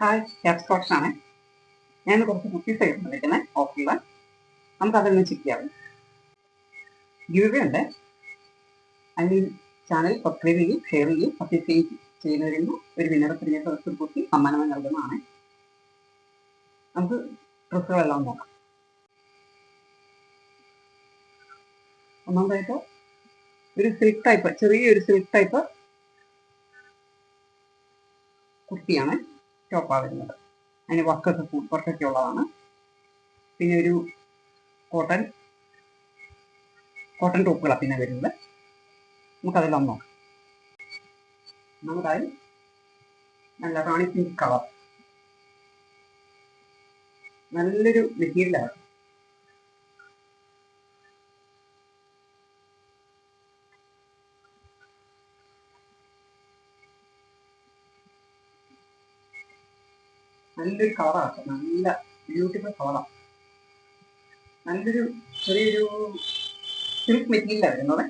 Hi hair Cox ആണ്. ഞാൻ കുറച്ച് കുക്കീസ് ആയിരുന്നു വയ്ക്കുന്നത് ഓഫിൽ നമുക്ക് അതിൽ നിന്ന് ചെക്ക് ചെയ്യാം. ഗീവ് ഉണ്ട് മീൻ ചാനൽ സബ്സ്ക്രൈബ് ചെയ്യും ഷെയർ ചെയ്യും. സബ്സ്ക്രൈബ് ചെയ്യുന്നവരിൽ നിന്ന് ഒരു വിനർ തിരഞ്ഞെടുത്ത കുക്കി സമ്മാനമായി നൽകുന്നതാണ്. നമുക്ക് ഡ്രസ്സുകളെല്ലാം നോക്കാം. ഒന്നാമതായിട്ട് ഒരു സിൽക്ക് ടൈപ്പ് ചെറിയൊരു സിൽക്ക് ടൈപ്പ് കുർത്തിയാണ് ടോപ്പാ വരുന്നത്. അതിന് വർക്കൊക്കെ കൂ- വർക്കൊക്കെ ഉള്ളതാണ്. പിന്നെ ഒരു കോട്ടൺ കോട്ടൺ ടോപ്പുകളാണ് പിന്നെ വരുന്നത്. നമുക്കതെല്ലാം നോക്കാം. ഒന്നാമതായി നല്ല റാണി പിങ്ക് കളർ. നല്ലൊരു മെറ്റീരിയലാണ് നല്ലൊരു കളറാണ് നല്ല ബ്യൂട്ടിഫുൾ കളറാണ് നല്ലൊരു ചെറിയൊരു സിൽക്ക് മെറ്റീരിയലാണ് അവിടെ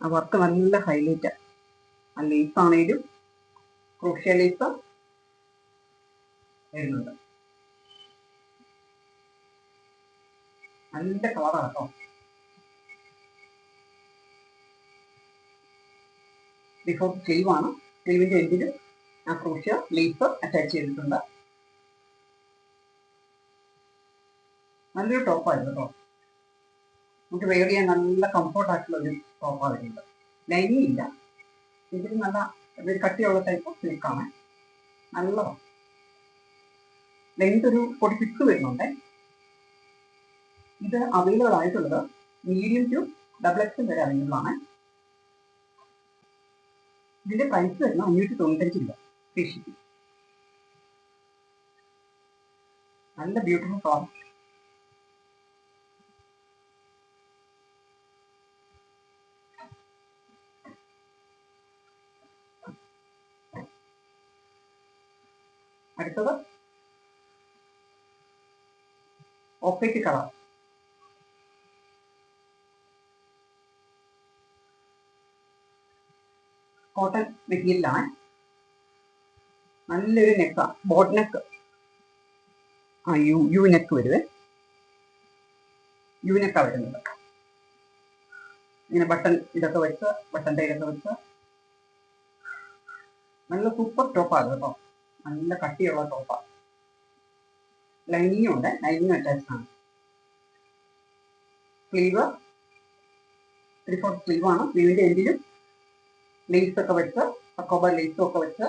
ആ വർക്ക് നല്ല ഹൈലൈറ്റ് ആ. ലേസ് ആണെങ്കിലും ക്രൂഷ്യ ലേസ് വരുന്നുണ്ട് നല്ല കളറാണ് കേട്ടോ. ബിഫോർ ചെയ്യുവാണ്. ആണ് സ്ലീവിന്റെ എൻഡിലും ആ ക്രൂഷ്യോ ലേസ് അറ്റാച്ച് ചെയ്തിട്ടുണ്ട്. നല്ലൊരു ടോപ്പായിരുന്നു കേട്ടോ നമുക്ക് വെയർ ചെയ്യാൻ നല്ല കംഫർട്ട് ആയിട്ടുള്ള ഒരു ടോപ്പാണ് വരുന്നത് ലൈനിങ് ഇല്ല. ഇതിൽ നല്ല കട്ടിയുള്ള ടൈപ്പ് സിൽക്കാണ് നല്ലതാണ് ലെങ്ത് ഒരു ഫോർട്ടി സിക്സ് വരുന്നുണ്ട്. ഇത് അവൈലബിൾ ആയിട്ടുള്ളത് മീഡിയം ടു ഡബിൾ എക്സ് വരെ അവൈലബിൾ ആണ്. ഇതിന്റെ പ്രൈസ് വരുന്നത് അഞ്ഞൂറ്റി തൊണ്ണൂറ്റഞ്ച് രൂപ. ഷിപ്പിംഗ് നല്ല ബ്യൂട്ടിഫുൾ കളർ അടുത്തത് ഓഫേറ്റ് കളർ കോട്ടൺ മെറ്റീരിയലാണ് നല്ലൊരു നെക്ക ബോട്ട് നെക്ക്. ആ യു യു നെക്ക് വരുവേ. യു നെക്കാ വരുന്നത്. ഇങ്ങനെ ബട്ടൺ ഇതൊക്കെ വെച്ച് ബട്ടൺ ടൈലൊക്കെ വെച്ച് നല്ല സൂപ്പർ ടോപ്പാണ് കേട്ടോ. നല്ല കട്ടിയുള്ള ടോപ്പാണ് ലൈനിങ്ങും ഉണ്ട് ലൈനിങ് അറ്റാച്ച് ആണ്. സ്ലീവ് ത്രീ ഫോർ സ്ലീവാണ്. ആണ് സ്ലീവിന്റെ എൻഡിലും ലേസൊക്കെ വെച്ച് അക്കോബ ലേസും ഒക്കെ വെച്ച്.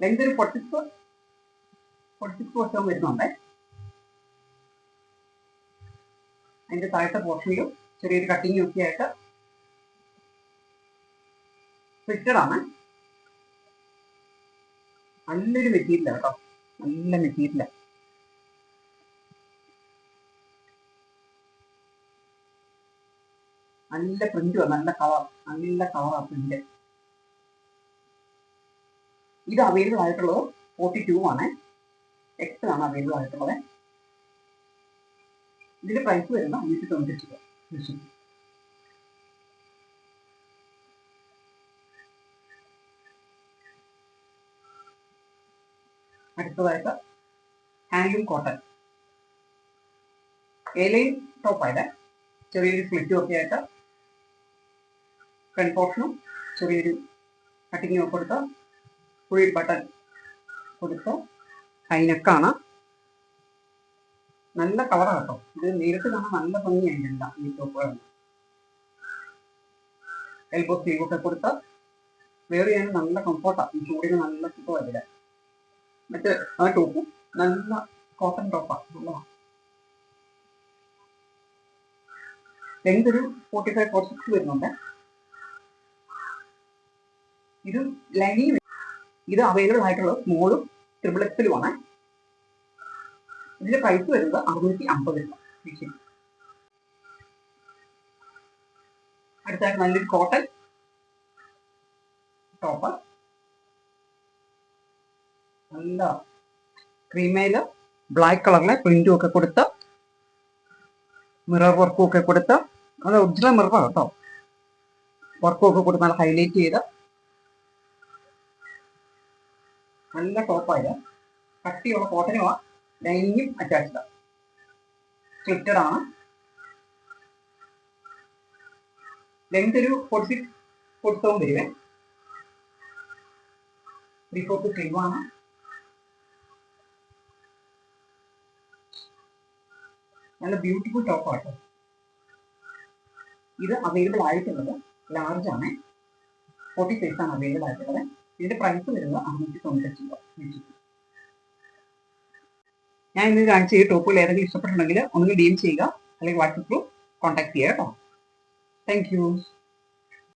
ലെങ്ത് ഒരു പൊട്ടിപ്പ് സിക്സ് വർഷവും വരുന്നുണ്ട്. അതിന്റെ താഴത്തെ പോർഷനിലും ചെറിയൊരു കട്ടിങ്ങും ഒക്കെ ആയിട്ട് ഫിറ്റഡ് ആണ്. നല്ലൊരു മെറ്റീരിയൽ കേട്ടോ. നല്ല മെറ്റീരിയൽ നല്ല പ്രിന്റുവാ നല്ല കളർ നല്ല കളറാണ് പ്രിന്റ് ഇത് അവൈലബിൾ ആയിട്ടുള്ളത് ഫോർട്ടി ടു ആണ്. എക്സ് ആണ് അവൈലബിൾ ആയിട്ടുള്ളത്. ഇതിന്റെ പ്രൈസ് വരുന്ന അഞ്ഞൂറ്റി തൊണ്ണൂറ്റി രൂപ. അടുത്തതായിട്ട് ഹാൻഡ്ലൂം കോട്ടൺ ഏലയും ടോപ്പായിട്ട് ചെറിയൊരു സ്ലിറ്റും ഒക്കെ ആയിട്ട് ഫ്രണ്ട് പോർഷനും ചെറിയൊരു കട്ടിങ്ങും ഒക്കെ കൊടുത്ത് ഫുൾ ബട്ടൺ കൊടുത്ത്. ഹൈനക്കാണ് നല്ല കളറാണ് കേട്ടോ ഇത് നേരിട്ട് കാണാൻ നല്ല ഭംഗിയായിട്ടില്ല ഈ ടോപ്പുകളാണ് എൽബോ സ്ലീവ് ഒക്കെ കൊടുത്ത്. വേറെ ചെയ്യാൻ നല്ല കംഫോർട്ടാണ് ഈ ചൂടിന് നല്ല സുഖമായില്ല മറ്റേ ആ ടോപ്പ് നല്ല കോട്ടൺ ടോപ്പാണ് നല്ലതാണ് ലെങ്ത് ഒരു ഫോർട്ടി ഫൈവ് ഫോർട്ടി സിക്സ് വരുന്നുണ്ട്. ഇത് ലൈനിങ് ഇത് അവൈലബിൾ ആയിട്ടുള്ളത് സ്മോളും ട്രിപ്പിൾ എക്സലുമാണ് ഇതിന്റെ പ്രൈസ് വരുന്നത് അറുന്നൂറ്റി അമ്പത് രൂപ. അടുത്തായിട്ട് നല്ലൊരു കോട്ടൺ ടോപ്പർ നല്ല ക്രീമയിൽ ബ്ലാക്ക് കളറിലെ പ്രിന്റും ഒക്കെ കൊടുത്ത് മിറർ വർക്കും ഒക്കെ കൊടുത്ത് അത് ഒറിജിനൽ മിററാണ് കേട്ടോ. വർക്കും ഒക്കെ കൊടുത്ത് നല്ല ഹൈലൈറ്റ് ചെയ്ത് നല്ല ടോപ്പായത് കട്ടിയുള്ള കോട്ടനുമാ ലൈനിങ്ങും അറ്റാച്ച്ഡ് സ്ലിറ്റഡ് ആണ്. ലെങ്ത് ഒരു ഫോർട്ടി സിക്സ് ഫോർട്ടി സെവൻ വരുവേ ത്രീ ഫോർത്ത് സ്ലീവ് ആണ്. നല്ല ബ്യൂട്ടിഫുൾ ടോപ്പാട്ടോ ഇത് അവൈലബിൾ ആയിട്ടുള്ളത് ലാർജ് ആണ്. ഫോർട്ടി സൈസ് ആണ് അവൈലബിൾ ആയിട്ടുള്ളത്. ഇതിന്റെ പ്രൈസ് വരുന്നത് അറുന്നൂറ്റി തൊണ്ണൂറ്റഞ്ച് രൂപ. ഞാൻ ഇന്ന് കാണിച്ച ഈ ടോപ്പുകൾ ഏതെങ്കിലും ഇഷ്ടപ്പെട്ടിട്ടുണ്ടെങ്കിൽ ഒന്ന് ഡി എം ചെയ്യുക. അല്ലെങ്കിൽ വാട്സപ്പ് ത്രൂ കോൺടാക്ട് ചെയ്യുക കേട്ടോ. താങ്ക്